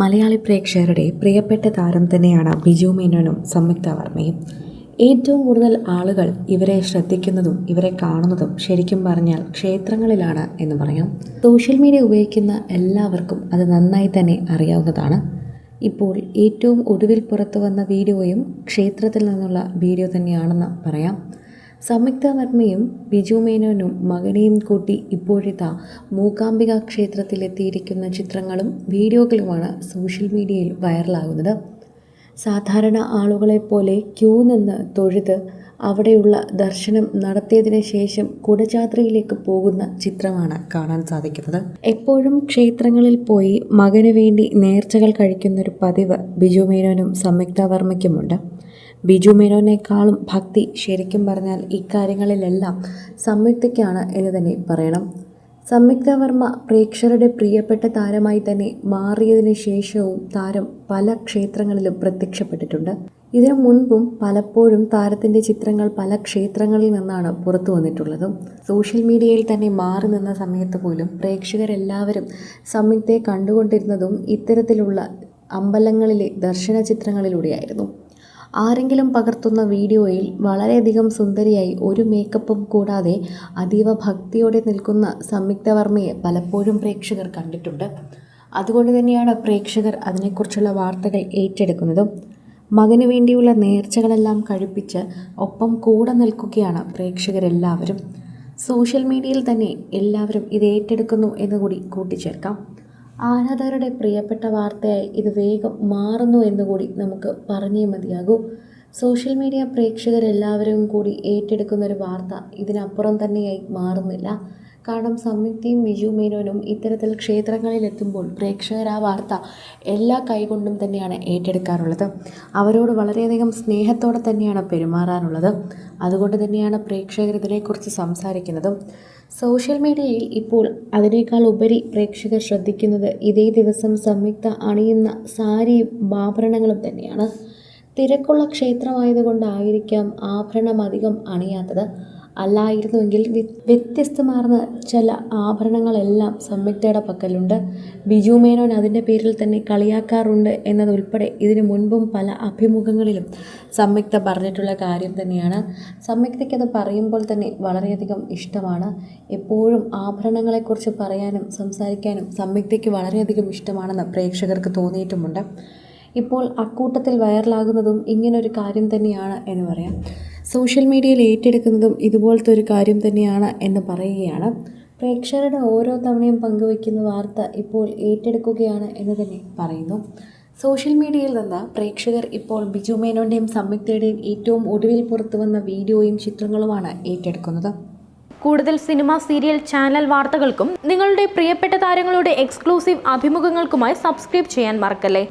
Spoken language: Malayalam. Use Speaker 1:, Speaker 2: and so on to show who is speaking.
Speaker 1: മലയാളി പ്രേക്ഷകരുടെ പ്രിയപ്പെട്ട താരം തന്നെയാണ് ബിജു മേനോനും സംയുക്ത വർമ്മയും. ഏറ്റവും കൂടുതൽ ആളുകൾ ഇവരെ ശ്രദ്ധിക്കുന്നതും ഇവരെ കാണുന്നതും ശരിക്കും പറഞ്ഞാൽ ക്ഷേത്രങ്ങളിലാണ് എന്ന് പറയാം. സോഷ്യൽ മീഡിയ ഉപയോഗിക്കുന്ന എല്ലാവർക്കും അത് നന്നായി തന്നെ അറിയാവുന്നതാണ്. ഇപ്പോൾ ഏറ്റവും ഒടുവിൽ പുറത്തു വന്ന വീഡിയോയും ക്ഷേത്രത്തിൽ നിന്നുള്ള വീഡിയോ തന്നെയാണെന്ന് പറയാം. സംയുക്ത വർമ്മയും ബിജു മേനോനും മകനെയും കൂട്ടി ഇപ്പോഴത്തെ മൂകാംബിക ക്ഷേത്രത്തിലെത്തിയിരിക്കുന്ന ചിത്രങ്ങളും വീഡിയോകളുമാണ് സോഷ്യൽ മീഡിയയിൽ വൈറലാകുന്നത്. സാധാരണ ആളുകളെപ്പോലെ ക്യൂ നിന്ന് തൊഴുത് അവിടെയുള്ള ദർശനം നടത്തിയതിനു ശേഷം കുടജാത്രയിലേക്ക് പോകുന്ന ചിത്രമാണ് കാണാൻ സാധിക്കുന്നത്. എപ്പോഴും ക്ഷേത്രങ്ങളിൽ പോയി മകന് വേണ്ടി നേർച്ചകൾ കഴിക്കുന്നൊരു പതിവ് ബിജു മേനോനും സംയുക്ത വർമ്മയ്ക്കുമുണ്ട്. ബിജു മേനോനേക്കാളും ഭക്തി ശരിക്കും പറഞ്ഞാൽ ഇക്കാര്യങ്ങളിലെല്ലാം സംയുക്തയ്ക്കാണ് എന്ന് തന്നെ പറയണം. സംയുക്ത വർമ്മ പ്രേക്ഷകരുടെ പ്രിയപ്പെട്ട താരമായി തന്നെ മാറിയതിനു ശേഷവും താരം പല ക്ഷേത്രങ്ങളിലും പ്രത്യക്ഷപ്പെട്ടിട്ടുണ്ട്. ഇതിനു മുൻപും പലപ്പോഴും താരത്തിന്റെ ചിത്രങ്ങൾ പല ക്ഷേത്രങ്ങളിൽ നിന്നാണ് പുറത്തു വന്നിട്ടുള്ളതും. സോഷ്യൽ മീഡിയയിൽ തന്നെ മാറി നിന്ന സമയത്ത് പോലും പ്രേക്ഷകരെല്ലാവരും സംയുക്തയെ കണ്ടുകൊണ്ടിരുന്നതും ഇത്തരത്തിലുള്ള അമ്പലങ്ങളിലെ ദർശന ചിത്രങ്ങളിലൂടെയായിരുന്നു. ആരെങ്കിലും പകർത്തുന്ന വീഡിയോയിൽ വളരെയധികം സുന്ദരിയായി ഒരു മേക്കപ്പും കൂടാതെ അതീവ ഭക്തിയോടെ നിൽക്കുന്ന സംയുക്ത വർമ്മയെ പലപ്പോഴും പ്രേക്ഷകർ കണ്ടിട്ടുണ്ട്. അതുകൊണ്ട് തന്നെയാണ് പ്രേക്ഷകർ അതിനെക്കുറിച്ചുള്ള വാർത്തകൾ ഏറ്റെടുക്കുന്നതും. മകന് വേണ്ടിയുള്ള നേർച്ചകളെല്ലാം കഴിപ്പിച്ച് ഒപ്പം കൂടെ നിൽക്കുകയാണ് പ്രേക്ഷകരെല്ലാവരും. സോഷ്യൽ മീഡിയയിൽ തന്നെ എല്ലാവരും ഇത് ഏറ്റെടുക്കുന്നു എന്നുകൂടി കൂട്ടിച്ചേർക്കാം. ആരാധകരുടെ പ്രിയപ്പെട്ട വാർത്തയായി ഇത് വേഗം മാറുന്നു എന്നുകൂടി നമുക്ക് പറഞ്ഞേ മതിയാകൂ. സോഷ്യൽ മീഡിയ പ്രേക്ഷകരെല്ലാവരും കൂടി ഏറ്റെടുക്കുന്ന ഒരു വാർത്ത ഇതിനപ്പുറം തന്നെയായി മാറുന്നില്ല. കാരണം സംയുക്തയും ബിജു മേനോനും ഇത്തരത്തിൽ ക്ഷേത്രങ്ങളിലെത്തുമ്പോൾ പ്രേക്ഷകർ ആ വാർത്ത എല്ലാ കൈകൊണ്ടും തന്നെയാണ് ഏറ്റെടുക്കാറുള്ളത്. അവരോട് വളരെയധികം സ്നേഹത്തോടെ തന്നെയാണ് പെരുമാറാനുള്ളത് അതുകൊണ്ട് തന്നെയാണ് പ്രേക്ഷകർ ഇതിനെക്കുറിച്ച് സംസാരിക്കുന്നതും. സോഷ്യൽ മീഡിയയിൽ ഇപ്പോൾ അതിനേക്കാൾ ഉപരി പ്രേക്ഷകർ ശ്രദ്ധിക്കുന്നത് ഇതേ ദിവസം സംയുക്ത അണിയുന്ന സാരിയും ആഭരണങ്ങളും തന്നെയാണ്. തിരക്കുള്ള ക്ഷേത്രമായതുകൊണ്ടായിരിക്കാം ആഭരണം അധികം അണിയാത്തത്. അല്ലായിരുന്നുവെങ്കിൽ വ്യത്യസ്തമാർന്ന ചില ആഭരണങ്ങളെല്ലാം സംയുക്തയുടെ പക്കലുണ്ട്. ബിജു മേനോൻ അതിന്റെ പേരിൽ തന്നെ കളിയാക്കാറുണ്ട് എന്നതുൾപ്പെടെ ഇതിനു മുൻപും പല അഭിമുഖങ്ങളിലും സംയുക്ത പറഞ്ഞിട്ടുള്ള കാര്യം തന്നെയാണ്. സംയുക്തയ്ക്കത് പറയുമ്പോൾ തന്നെ വളരെയധികം ഇഷ്ടമാണ്. എപ്പോഴും ആഭരണങ്ങളെക്കുറിച്ച് പറയാനും സംസാരിക്കാനും സംയുക്തയ്ക്ക് വളരെയധികം ഇഷ്ടമാണെന്ന് പ്രേക്ഷകർക്ക് തോന്നിയിട്ടുമുണ്ട്. ഇപ്പോൾ അക്കൂട്ടത്തിൽ വൈറലാകുന്നതും ഇങ്ങനൊരു കാര്യം തന്നെയാണ് എന്ന് പറയാം. സോഷ്യൽ മീഡിയയിൽ ഏറ്റെടുക്കുന്നതും ഇതുപോലത്തെ ഒരു കാര്യം തന്നെയാണ് എന്ന് പറയുകയാണ്. പ്രേക്ഷകരുടെ ഓരോ തവണയും പങ്കുവയ്ക്കുന്ന വാർത്ത ഇപ്പോൾ ഏറ്റെടുക്കുകയാണ് എന്ന് തന്നെ പറയുന്നു. സോഷ്യൽ മീഡിയയിൽ നിന്ന് പ്രേക്ഷകർ ഇപ്പോൾ ബിജു മേനോന്റെയും സംയുക്തയുടെയും ഏറ്റവും ഒടുവിൽ പുറത്തു വന്ന വീഡിയോയും ചിത്രങ്ങളുമാണ് ഏറ്റെടുക്കുന്നത്.
Speaker 2: കൂടുതൽ സിനിമ സീരിയൽ ചാനൽ വാർത്തകൾക്കും നിങ്ങളുടെ പ്രിയപ്പെട്ട താരങ്ങളുടെ എക്സ്ക്ലൂസീവ് അഭിമുഖങ്ങൾക്കുമായി സബ്സ്ക്രൈബ് ചെയ്യാൻ മറക്കല്ലേ?